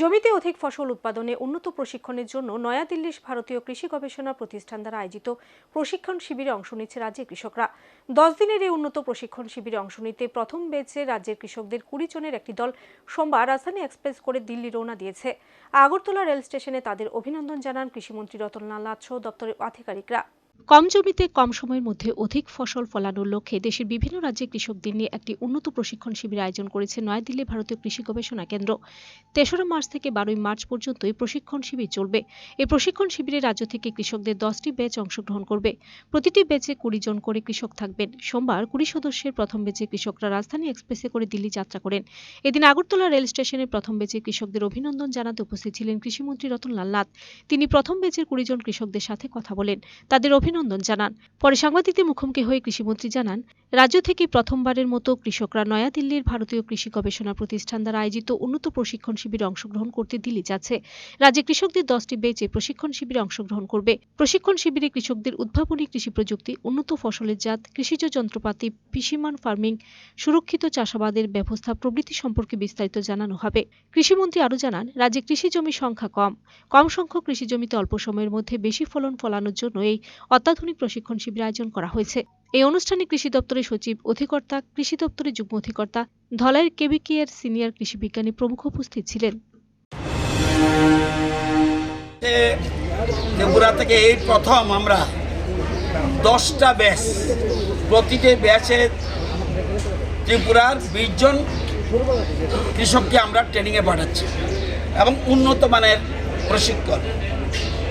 জমিতে অধিক ফসল উৎপাদনে উন্নত প্রশিক্ষণের জন্য নয়াদিল্লির ভারতীয় কৃষি গবেষণা প্রতিষ্ঠান দ্বারা আয়োজিত প্রশিক্ষণ শিবিরে অংশ নিচ্ছে রাজ্যের কৃষকরা। দশ দিনের এই উন্নত প্রশিক্ষণ শিবিরে অংশ নিতে প্রথম বেচে রাজ্যের কৃষকদের কুড়ি জনের একটি দল সোমবার রাজধানী এক্সপ্রেস করে দিল্লি রওনা দিয়েছে। আগরতলা রেল স্টেশনে তাদের অভিনন্দন জানান কৃষিমন্ত্রী রতনলাল সহ দপ্তরের আধিকারিকরা। কম জমিতে, কম সময়ের মধ্যে অধিক ফসল ফলানোর লক্ষ্যে দেশের বিভিন্ন রাজ্যের কৃষকদের নিয়ে একটি উন্নত প্রশিক্ষণ শিবির আয়োজন করেছে নয়াদিল্লি ভারতীয় কৃষি গবেষণা কেন্দ্র। তেসরা মার্চ থেকে বারোই মার্চ পর্যন্ত এই প্রশিক্ষণ শিবির চলবে। এই প্রশিক্ষণ শিবিরে রাজ্য থেকে কৃষকদের দশটি ব্যাচ অংশগ্রহণ করবে। প্রতিটি ব্যাচে কুড়ি জন করে কৃষক থাকবেন। সোমবার কুড়ি সদস্যের প্রথম ব্যাচে কৃষকরা রাজধানী এক্সপ্রেসে করে দিল্লি যাত্রা করেন। এদিন আগরতলা রেল স্টেশনে প্রথম ব্যাচে কৃষকদের অভিনন্দন জানাতে উপস্থিত ছিলেন কৃষিমন্ত্রী রতনলাল নাথ। তিনি প্রথম ব্যাচের কুড়ি জন কৃষকদের সাথে কথা বলেন। তাদের অভিনন্দন জানান। পরে সাংবাদিকদের মুখোমুখি হয়ে কৃষিমন্ত্রী জানান রাজ্য থেকে প্রথমবারের মতো কৃষকরা নয়াদিল্লির ভারতীয় কৃষি গবেষণা প্রতিষ্ঠান দ্বারা আয়োজিত উন্নত প্রশিক্ষণ শিবিরে অংশগ্রহণ করতে দিল্লি যাচ্ছে। রাজ্যে কৃষকদের দশটি বেচে প্রশিক্ষণ শিবিরে অংশগ্রহণ করবে। প্রশিক্ষণ শিবিরে কৃষকদের উদ্ভাবনী কৃষি প্রযুক্তি, উন্নত ফসলের জাত, কৃষিজ যন্ত্রপাতি কৃষিমান ফার্মিং, সুরক্ষিত চাষাবাদের ব্যবস্থা প্রভৃতি সম্পর্কে বিস্তারিত জানানো হবে। কৃষিমন্ত্রী আরও জানান, রাজ্যে কৃষি জমি সংখ্যা কম। কম সংখ্যক কৃষি জমিতে অল্প সময়ের মধ্যে বেশি ফলন ফলানোর জন্য এই অত্যাধুনিক প্রশিক্ষণ শিবির আয়োজন করা হয়েছে। এই অনুষ্ঠানে কৃষি দপ্তরের সচিব, অধিকর্তা, কৃষি দপ্তরের যুগ্ম অধিকর্তা, ধলাইয়ের কেবিকি এর সিনিয়র কৃষি বিজ্ঞানী প্রমুখ উপস্থিত ছিলেন। ত্রিপুরা থেকে এই প্রথম আমরা দশটা ব্যাচ প্রতিটি ব্যাচে ত্রিপুরার বিশ জন কৃষককে আমরা ট্রেনিংয়ে পাঠাচ্ছি এবং উন্নত মানের প্রশিক্ষণ।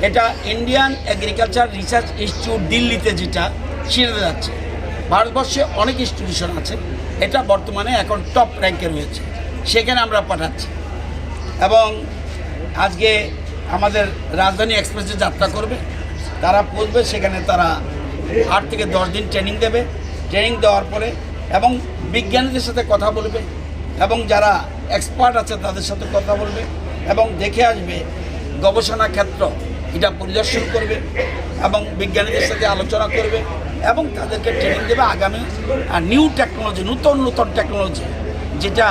এটা ইন্ডিয়ান এগ্রিকালচার রিসার্চ ইনস্টিটিউট দিল্লিতে যেটা সেটাতে যাচ্ছে। ভারতবর্ষে অনেক ইনস্টিটিউশন আছে, এটা বর্তমানে এখন টপ র্যাঙ্কে রয়েছে, সেখানে আমরা পাঠাচ্ছি। এবং আজকে আমাদের রাজধানী এক্সপ্রেসে যাত্রা করবে, তারা পৌঁছবে, সেখানে তারা আট থেকে দশ দিন ট্রেনিং দেবে। ট্রেনিং দেওয়ার পরে এবং বিজ্ঞানীদের সাথে কথা বলবে এবং যারা এক্সপার্ট আছে তাদের সাথে কথা বলবে এবং দেখে আসবে গবেষণা ক্ষেত্র, এটা পরিদর্শন করবে এবং বিজ্ঞানীদের সাথে আলোচনা করবে। এবং তাদেরকে ট্রেনিং দেবে আগামী নিউ টেকনোলজি নূতন নূতন টেকনোলজি যেটা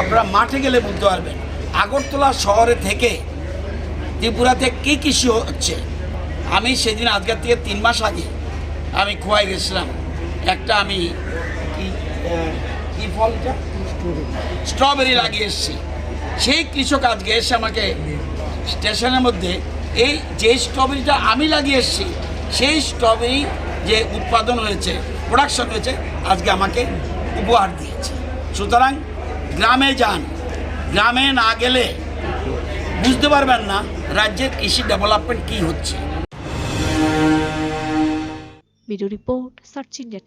আপনারা মাঠে গেলে বুঝতে পারবেন। আগরতলা শহরে থেকে ত্রিপুরাতে কী কৃষি হচ্ছে? আমি সেদিন আজকের থেকে তিন মাস আগে আমি খোয়াই গেছিলাম। একটা আমি কি ফলটা স্ট্রবেরি লাগিয়ে এসেছি। সেই কৃষক আজকে এসে আমাকে স্টেশনের মধ্যে এই যে স্ট্রবেরিটা আমি লাগিয়ে এসেছি, সেই স্ট্রবেরি যে উৎপাদন হয়েছে প্রোডাকশন হয়েছে, আজকে আমাকে উপহার দিয়েছে। সুতরাং গ্রামে যান, গ্রামে না গেলে বুঝতে পারবেন না রাজ্যের কৃষি ডেভেলপমেন্ট কি হচ্ছে। Video report, search India